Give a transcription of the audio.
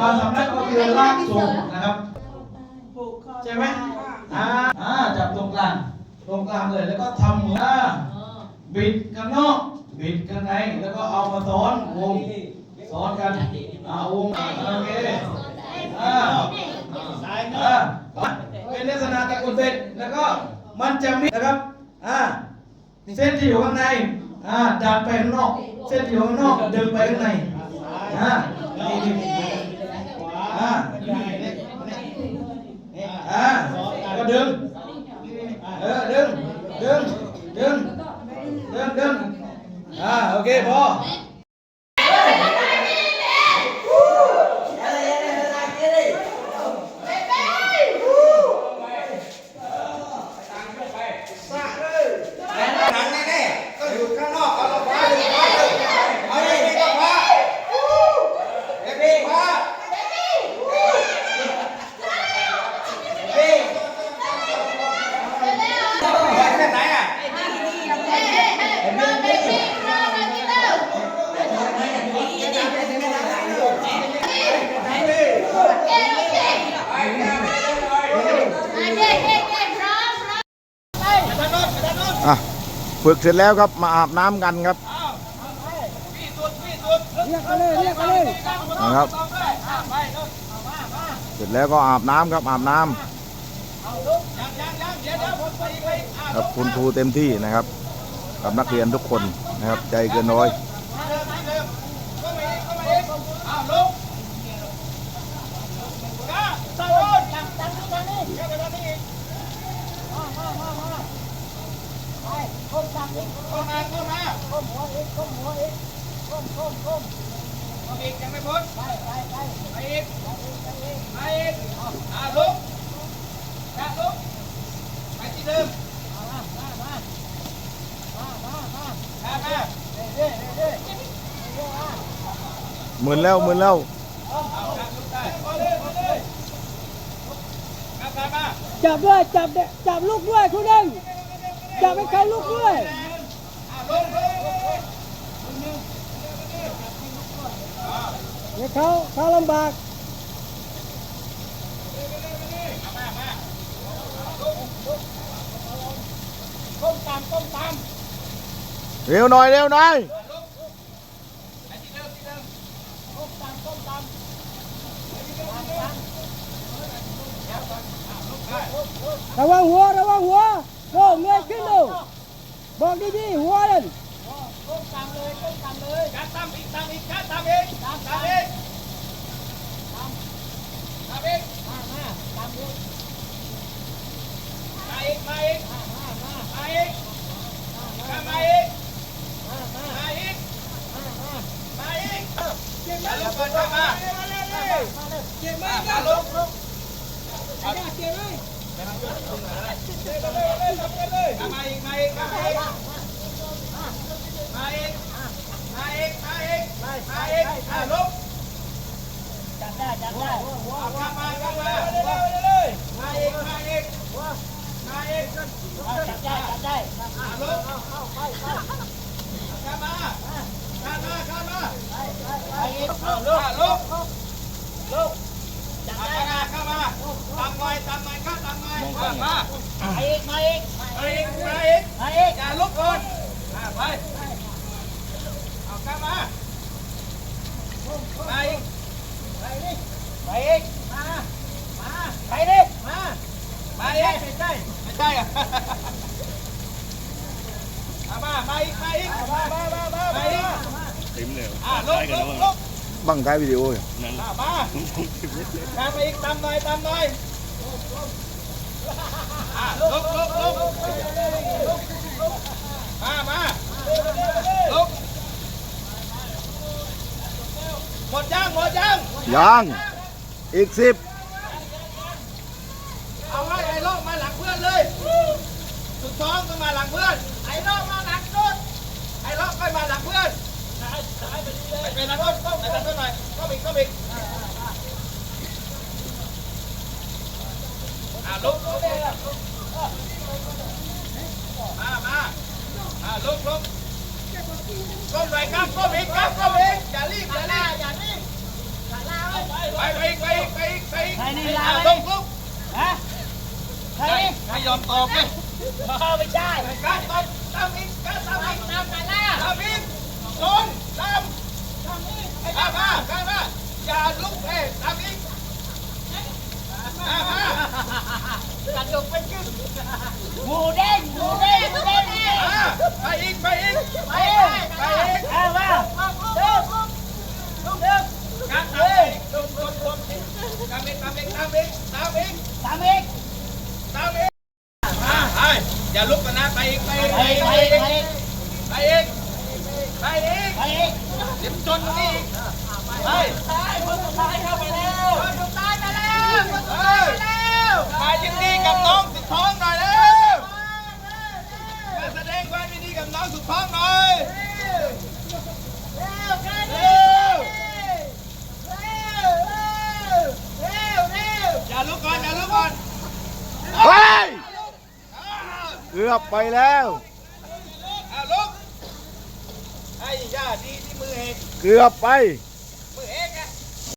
บางสำนักก็คือลากส่งนะครับใช่ไหมอ่าอ่าจับตรงกลางตรงกลางเลยแล้วก็ทำเหมือนอ่าบิดข้างนอกบิดข้างในแล้วก็เอามาซ้อนวงซ้อนกันอ่าวงโอเคอ่าสายนออ่าเป็นลักษณะตะกุนเบ็ดแล้วก็มันจะมีนะครับอ่าเส้นที่อยู่ข้างในอ่าดันไปข้างนอก เส้นที่อยู่ข้างนอกดึงไปข้างในอ่านี่นี่นี่ขวา อ่าใหญ่เล็กเล็กอ่าก็ดึงเออดึงดึงดึงดึงดึงอ่าโอเคพอ หนังแน่ๆก็อยู่ข้างนอกเอาละคว้าอยู่คว้าเลยเอาเลยนี่ก็คว้าเด็กพี่คว้าพี่ไปเส้นไหนอะ อะฝึกเสร็จแล้วครับมาอาบน้ำกันครับนะครับเสร็จแล้วก็อาบน้ำครับอาบน้ำครับคุณครูเต็มที่นะครับ กับนักเรียนทุกคนนะครับใจเกินร้อย อีกยังไม่พ้นไปไปไปไปอีกไปอีกอ่าลุกจ้าลุกไปที่เดิมมามามามามามามาหมื่นแล้วหมื่นแล้วจับด้วยจับเด็กจับลูกด้วยคุณหนึ่งจับให้เขาลูกด้วย เดี๋ยวเขาเขาลำบากเร็วหน่อยเร็วหน่อยระวังหัวระวังหัวโน่เงยขึ้นดูบอกดีๆหัวนั่น การตามอีกตามอีกการตามอีกตามตามอีกตามตามอีกมามาตามอีกมาอีกมาอีกมามามาอีก มามาอีกมามาอีกมามามาอีกเก่งมากลุกก่อนมาเก่งมากมาลุกลุกเอาเก่งเลยมาอีกมาอีกมาอีกมาอีกมาอีกมาอีกมาอีกอะลุกจัดได้จัดได้มามามามาเลยมาอีกมาอีกมาอีกจัดได้จัดได้อะลุกเข้าไปเข้าเข้ามาเข้ามาเข้ามาไปอีกเอาลุกลุกลุกจัดได้เข้ามาตามหน่อยตามหน่อยเข้าตามหน่อยมามาอีกมาอีกมาอีกมาอีกมาอีกอย่าลุกก่อนอะไป เอาเข้ามา ไปอีก ไปอีก ไปอีก มา มา ไปดิ มา มาอีกไม่ใช่ ไม่ใช่อะเอามามาอีกมาอีกมามามามามาอีกอะลุกลุกลุกบังท้ายวิดีโออยู่อะมาตามไปอีกตามหน่อยตามหน่อยอะลุกลุกลุกมามาลุกหมดยังหมดยังยังอีกสิบ เอาไว้ไอ้โลกมาหลังเพื่อนเลย ร้องต้องมาหลังเพื่อนไอ้โลกมาหลังต้นไอ้โลกค่อยมาหลังเพื่อนไปเป็นหลังต้นไปหลังต้นหน่อยก็อีกก็อีอะลุกลุกมามาอะลุกลุกก้มหน่อยครับก้มอีกครับก้มอีกอย่ารีบอย่ารีบอย่ารีบอย่าลาไว้ไปไปอีกไปอีกไปอีกไปอีกใครนี่ลาอะไปลุกลุกฮะใครไม่ไม่ยอมตอบเลยไไม่ใช่การตอบตามอีกการตามอีกตามไหนล่ะตามอีกโดนตามตามอีกตามมาตามมาอย่าลุกเอ้ตามอีกตามมา หมูเด้งหมูเด้งหมูเด้ง อะไปอีกไปอีก ไปไปเอามาเดินลุกเดิน การตามอีกลุกลุกลุกตามอีกตามอีกตามอีกตามอีก สามเอก ตามอีกมาไปอย่าลุกกันนะไปอีกไปอีก ไป ไป ไป อีก ไป ไปอีก ไปอีกไปเอกเดี๋ยวชนตรงนี้อีกไปตายคนสุดท้ายเข้าไปแล้วตายมาแล้วเฮ้ยมายินดีกับน้องสุดท้องหน่อยเร็วมาแสดงความยินดีกับน้องสุดท้องหน่อยเร็วอย่าลุกก่อนอย่าลุกก่อนเฮ้ยอ่าเกือบไปแล้ว อ่าลุกไอ้ ย่าดีที่มือเองเกือบไป